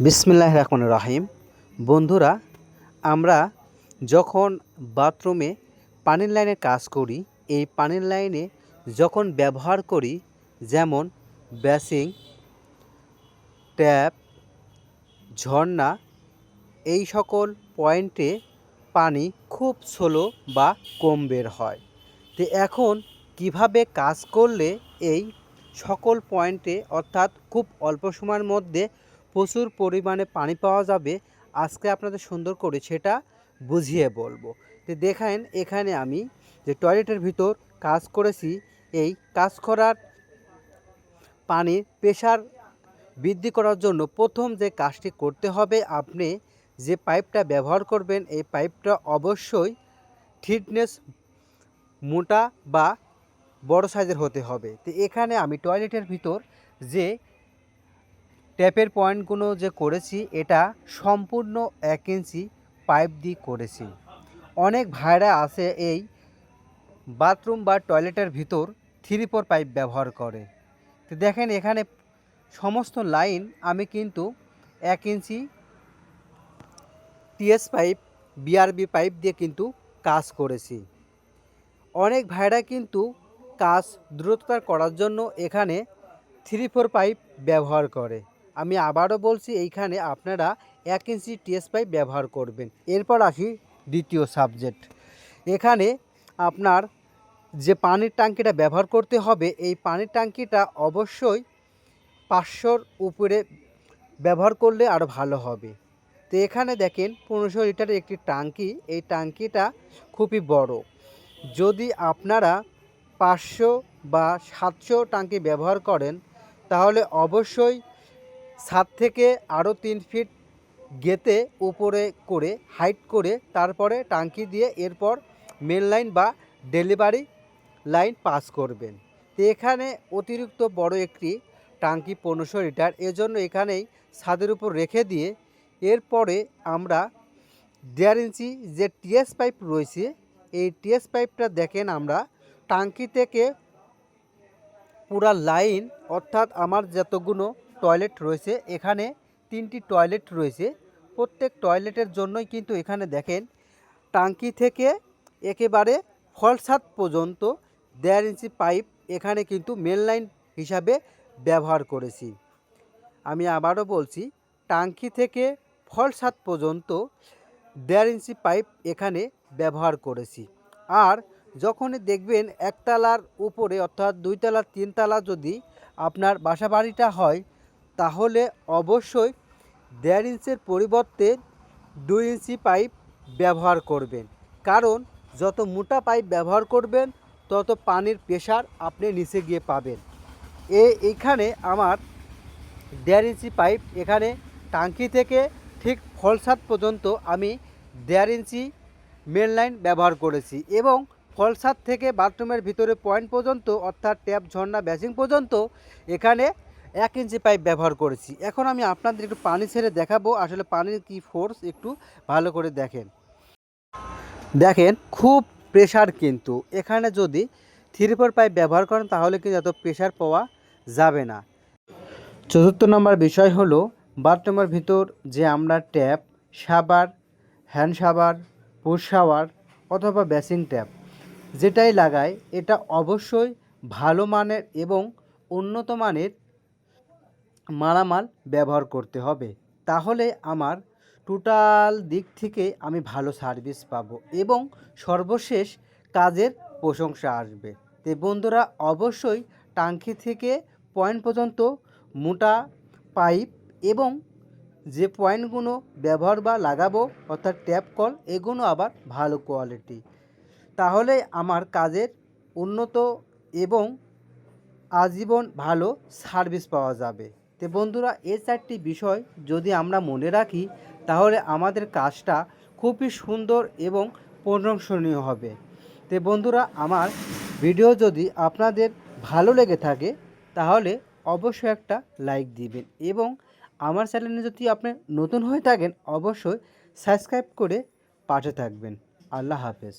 বিসমিল্লাহ রহমান রাহিম। বন্ধুরা, আমরা যখন বাথরুমে পানির লাইনে কাজ করি, এই পানির লাইনে যখন ব্যবহার করি, যেমন বেসিং ট্যাপ, ঝর্ণা, এই সকল পয়েন্টে পানি খুব স্লো বা কম বের হয়। তো এখন কীভাবে কাজ করলে এই সকল পয়েন্টে, অর্থাৎ খুব অল্প সময়ের মধ্যে প্রচুর পরিমাণে পানি পাওয়া যাবে। আজকে আপনাদের সুন্দর করে সেটা বুঝিয়ে বলব। তো দেখেন, এখানে আমি যে টয়লেটের ভিতর কাজ করেছি, এই কাজ করার পানির প্রেশার বৃদ্ধি করার জন্য প্রথম যে কাজটি করতে হবে, আপনি যে পাইপটা ব্যবহার করবেন, এই পাইপটা অবশ্যই থিকনেস মোটা বা বড় সাইজের হতে হবে। তো এখানে আমি টয়লেটের ভিতর যে ট্যাপের পয়েন্টগুলো যে করেছি, এটা সম্পূর্ণ এক ইঞ্চি পাইপ দিয়ে করেছি। অনেক ভাইরা আছে এই বাথরুম বা টয়লেটের ভিতর থ্রি ফোর পাইপ ব্যবহার করে। তো দেখেন, এখানে সমস্ত লাইন আমি কিন্তু এক inch TS pipe BRB pipe দিয়ে কিন্তু কাজ করেছি। অনেক ভাইরা কিন্তু কাজ দ্রুততার করার জন্য এখানে থ্রি ফোর পাইপ ব্যবহার করে। আমি আবারও বলছি, এইখানে আপনারা এক ইঞ্চি টিএস পাইপ ব্যবহার করবেন। এরপর আসি দ্বিতীয় সাবজেক্ট। এখানে আপনার যে পানির ট্যাঙ্কিটা ব্যবহার করতে হবে, এই পানির ট্যাঙ্কিটা অবশ্যই পাঁচশোর উপরে ব্যবহার করলে আরও ভালো হবে। তো এখানে দেখেন, পনেরোশো লিটারের একটি ট্যাঙ্কি, এই ট্যাঙ্কিটা খুবই বড়। যদি আপনারা পাঁচশো বা সাতশো ট্যাঙ্কি ব্যবহার করেন, তাহলে অবশ্যই ছাদ থেকে আরও তিন ফিট গেতে উপরে করে, হাইট করে তারপরে টাঙ্কি দিয়ে এরপর মেন লাইন বা ডেলিভারি লাইন পাস করবেন। তো এখানে অতিরিক্ত বড় একটি টাঙ্কি পনেরোশো লিটার। এজন্য এখানেই ছাদের উপর রেখে দিয়ে এরপরে আমরা দেড় ইঞ্চি যে টিএস পাইপ রয়েছে, এই টিএস পাইপটা দেখেন আমরা টাঙ্কি থেকে পুরা লাইন অর্থাৎ আমার যতগুলো টয়লেট রয়েছে। এখানে তিনটি টয়লেট রয়েছে। প্রত্যেক টয়লেটের জন্যই কিন্তু এখানে দেখেন, টাঙ্কি থেকে একেবারে ফলসাদ পর্যন্ত দেড় ইঞ্চি পাইপ এখানে কিন্তু মেন লাইন হিসাবে ব্যবহার করেছি। আমি আবারও বলছি, টাঙ্কি থেকে ফলসাদ পর্যন্ত দেড় ইঞ্চি পাইপ এখানে ব্যবহার করেছি। আর যখনই দেখবেন একতলার উপরে অর্থাৎ দুইতলা, তিনতলা যদি আপনার বাসা বাড়িটা হয় তাহলে অবশ্যই দেড় ইঞ্চের পরিবর্তে দুই ইঞ্চি পাইপ ব্যবহার করবেন। কারণ যত মোটা পাইপ ব্যবহার করবেন, তত পানির প্রেশার আপনি নিচে গিয়ে পাবেন। এ এইখানে আমার দেড় ইঞ্চি পাইপ এখানে টাঙ্কি থেকে ঠিক ফলসাদ পর্যন্ত আমি দেড় ইঞ্চি মেন লাইন ব্যবহার করেছি এবং ফলসাদ থেকে বাথরুমের ভিতরে পয়েন্ট পর্যন্ত অর্থাৎ ট্যাপ, ঝর্ণা, ব্যাসিং পর্যন্ত এখানে এক ইঞ্চি পাইপ ব্যবহার করেছি। এখন আমি আপনাদের একটু পানি ছেড়ে দেখাবো। আসলে পানির কি ফোর্স একটু ভালো করে দেখেন। দেখেন, খুব প্রেশার কিন্তু। এখানে যদি থ্রি ফোর পাইপ ব্যবহার করেন, তাহলে কিন্তু এত প্রেশার পাওয়া যাবে না। চতুর্থ নম্বর বিষয় হলো বাথরুমের ভিতর যে আমরা tap shower hand shower push shower অথবা বেসিং ট্যাপ যেটাই লাগাই, এটা অবশ্যই ভালো মানের এবং উন্নত মানের মালামাল ব্যবহার করতে হবে। তাহলে আমার টোটাল দিক থেকে আমি ভালো সার্ভিস পাবো এবং সর্বশেষ কাজের প্রশংসা আসবে। তো বন্ধুরা, অবশ্যই টাঙ্কি থেকে পয়েন্ট পর্যন্ত মোটা পাইপ এবং যে পয়েন্টগুলো ব্যবহার বা লাগাবো, অর্থাৎ ট্যাপ কল এগুলো আবার ভালো কোয়ালিটি তাহলে আমার কাজের উন্নত এবং আজীবন ভালো সার্ভিস পাওয়া যাবে। তো বন্ধুরা এই চারটি বিষয় যদি আমরা মনে রাখি, তাহলে আমাদের কাজটা খুবই সুন্দর এবং প্রশংসনীয় হবে। তো বন্ধুরা, আমার ভিডিও যদি আপনাদের ভালো লেগে থাকে, তাহলে অবশ্যই একটা লাইক দিবেন এবং আমার চ্যানেলে যদি আপনি নতুন হয়ে থাকেন, অবশ্যই সাবস্ক্রাইব করে পাশে থাকবেন। আল্লাহ হাফেজ।